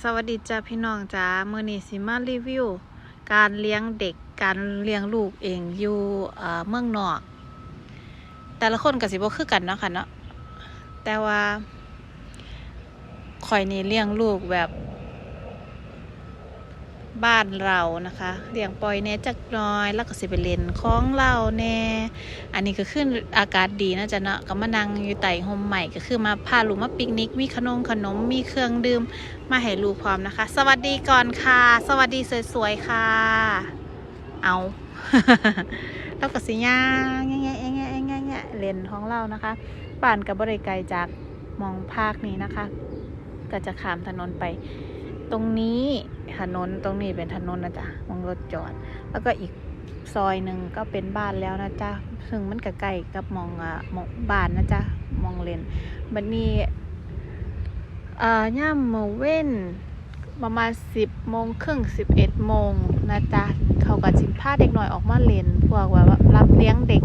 สวัสดีจ้าพี่น้องจ้ามือนี้สิมารีวิว การเลี้ยงเด็กการเลี้ยงลูกเองอยู่เมืองนอก แต่ละคนกับสิบ่คือกันเนาะค่ะเนาะแต่ว่าข่อยนี่เลี้ยงลูกแบบ บ้านเรานะคะเลี้ยงปล่อยแน่จักน้อย แล้วก็สิไปเล่นของเราแน่อันนี้ก็ขึ้นอากาศดีนะจ๊ะเนาะก็มานั่งอยู่ใต้ห่มใหม่ก็คือมาพาลูกมาปิกนิก มีขนมขนมมีเครื่องดื่มมาให้ลูกพร้อมนะคะ สวัสดีก่อนค่ะ สวัสดีสวยๆค่ะ เอาแล้วก็สิย่างแง่แง่แง่แง่แง่แง่เลนของเรานะคะป่านกับบริไกลจากมองภาคนี้นะคะ ก็จะข้ามถนนไป ตรงนี้ถนนตรงนี้เป็นถนนนะจ๊ะมองรถจอด แล้วก็อีกซอยหนึ่งก็เป็นบ้านแล้วนะจ๊ะซึ่งมันก็ใกล้กับมองอะมองบ้านนะจ๊ะมองเลนบัดนี้อ่าย่ามโมเว้นประมาณสิบโมงครึ่งสิบเอ็ดโมงนะจ๊ะเขาก็สิพาเด็กหน่อยออกมาเลนพวกว่ารับเลี้ยงเด็ก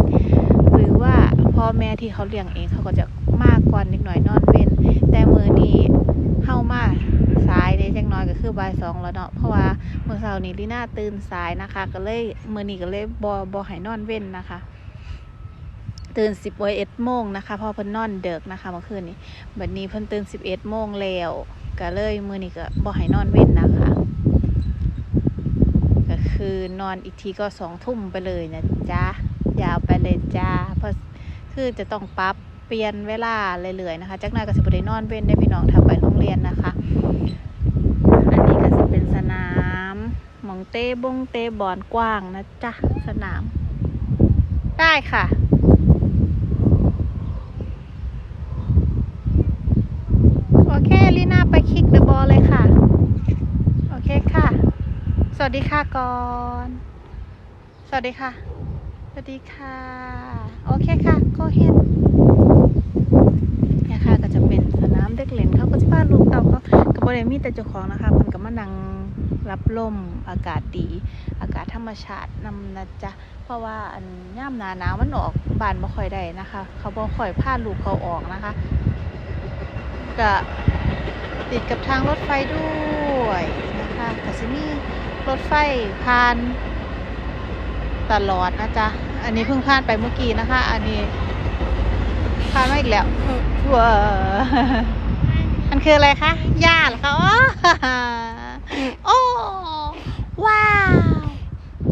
หรือว่าพ่อแม่ที่เขาเลี้ยงเองเขาก็จะมากกว่าเด็กหน่อยนอนเว้นแต่มือนี้เข้ามาสายเด้จังน้อยก็คือบ่ายสองแล้วเนาะเพราะว่าเมื่อเช้านี้ลีน่าตื่นสายนะคะ ก็เลยมือนี้ก็เลยบอบอให้นอนเว้นนะคะ ตื่นสิบเอ็ดโมงนะคะเพอเพิ่นนอนเดึกนะคะเมื่อคืนนี้บัดนี้เพิ่นตื่นสิบเอ็ดโมงแล้วก็เลยมือนี้ก็บ่ให้นอนเว้นนะคะก็คือนอนอีกทีก็สองทุ่มไปเลยนะจ๊ะยาวไปเลยจ้าเพราะคือจะต้องปรับเปลี่ยนเวลาเรื่อยๆนะคะจากนั้นก็สิบได้นอนเว้นได้พี่น้องถ้าไปโรงเรียนนะคะ อันนี้ก็สิเป็นสนามหมอง เต้บงเต้บอลกว้างนะจ๊ะ สนาม ได้ค่ะ โอเคลีน่าไปคิกเดอะบอลเลยค่ะ โอเคค่ะ สวัสดีค่ะก่อน สวัสดีค่ะ สวัสดีค่ะ โอเคค่ะก็เห็นเนี่ยค่ะก็จะเป็นสนามเด็กเล่นเขาก็จะพาลูกเต่าเขาก็บ่ได้มีแต่เจ้าของนะคะเพิ่นก็มานั่ง รับลมอากาศดี อากาศธรรมชาตินำนะจ๊ะเพราะว่าอันย่ามหนาหนาวมันออกบ้านบ่ค่อยได้นะคะ เขาบ่ค่อยพาลูกเขาออกนะคะก็ติดกับทางรถไฟด้วยนะคะก็จะมีรถไฟผ่านตลอดนะจ๊ะ อันนี้เพิ่งผ่านไปเมื่อกี้นะคะ อันนี้ผ่านมาอีกแล้วว้ามันคืออะไรคะหญ้าเหรอคะโอ้ โอ้ ว้าว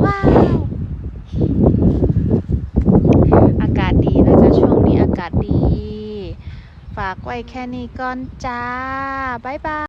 ว้าว อากาศดีนะจ๊ะ ช่วงนี้อากาศดี ฝากไว้แค่นี้ก่อนจ้า บ๊ายบาย